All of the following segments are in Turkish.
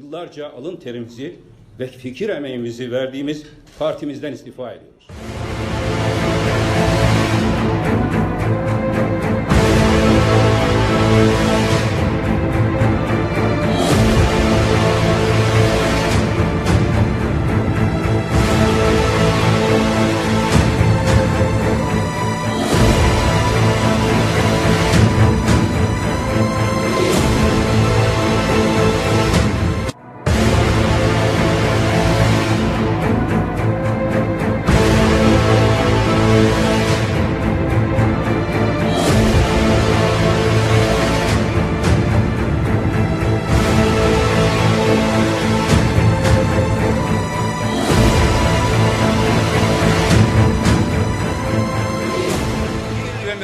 yıllarca alın terimizi ve fikir emeğimizi verdiğimiz partimizden istifa ediyoruz.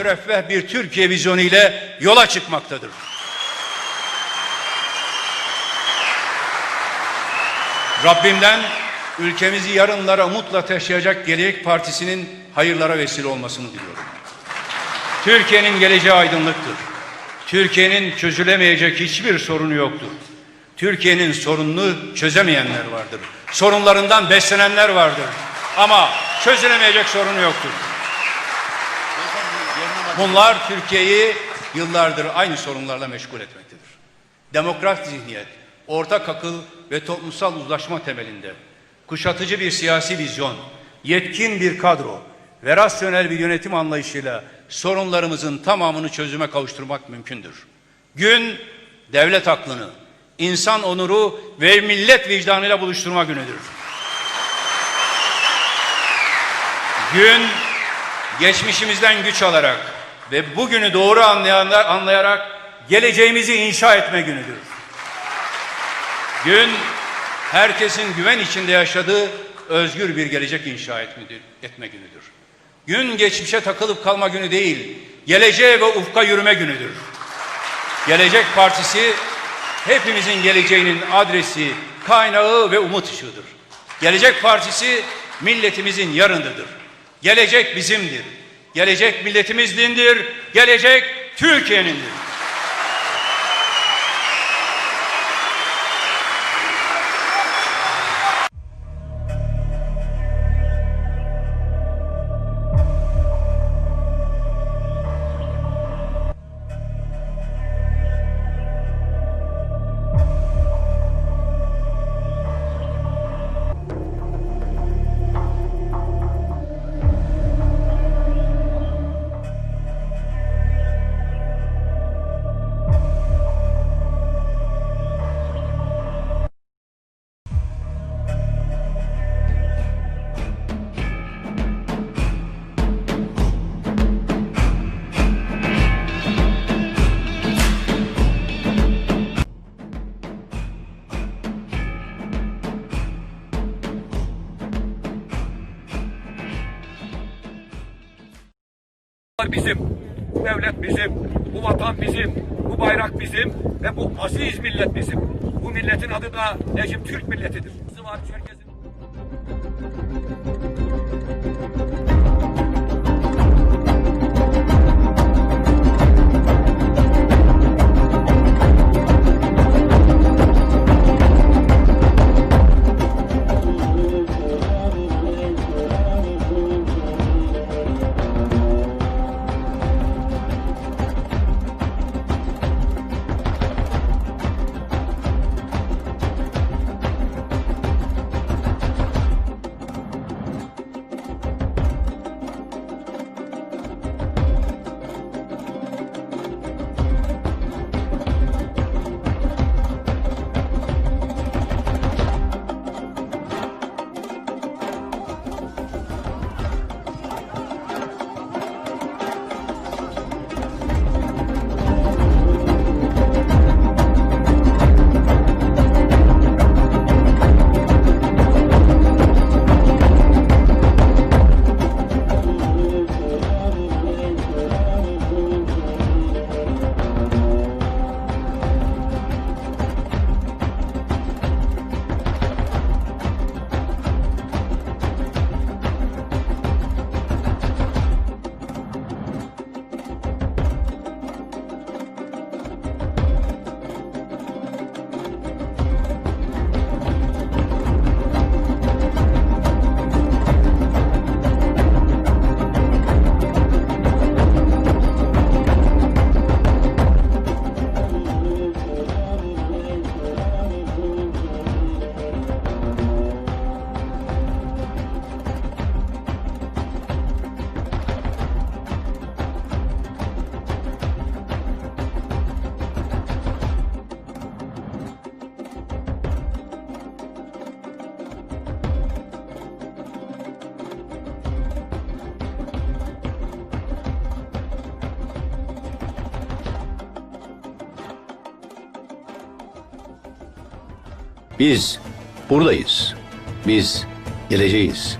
Müreffeh bir Türkiye vizyonu ile yola çıkmaktadır. Rabbimden ülkemizi yarınlara umutla taşıyacak Gelecek Partisi'nin hayırlara vesile olmasını diliyorum. Türkiye'nin geleceği aydınlıktır. Türkiye'nin çözülemeyecek hiçbir sorunu yoktur. Türkiye'nin sorununu çözemeyenler vardır. Sorunlarından beslenenler vardır. Ama çözülemeyecek sorunu yoktur. Bunlar Türkiye'yi yıllardır aynı sorunlarla meşgul etmektedir. Demokrat zihniyet, ortak akıl ve toplumsal uzlaşma temelinde kuşatıcı bir siyasi vizyon, yetkin bir kadro ve rasyonel bir yönetim anlayışıyla sorunlarımızın tamamını çözüme kavuşturmak mümkündür. Gün devlet aklını, insan onuru ve millet vicdanıyla buluşturma günüdür. Gün geçmişimizden güç alarak ve bugünü doğru anlayanlar anlayarak geleceğimizi inşa etme günüdür. Gün herkesin güven içinde yaşadığı özgür bir gelecek inşa etme günüdür. Gün geçmişe takılıp kalma günü değil, geleceğe ve ufka yürüme günüdür. Gelecek Partisi hepimizin geleceğinin adresi, kaynağı ve umut ışığıdır. Gelecek Partisi milletimizin yarınıdır. Gelecek bizimdir. Gelecek milletimizdindir. Gelecek Türkiye'nindir. Bizim, devlet bizim, bu vatan bizim, bu bayrak bizim ve bu aziz millet bizim. Bu milletin adı da Necip Türk milletidir. Var Çerkez'in. Biz buradayız. Biz geleceğiz.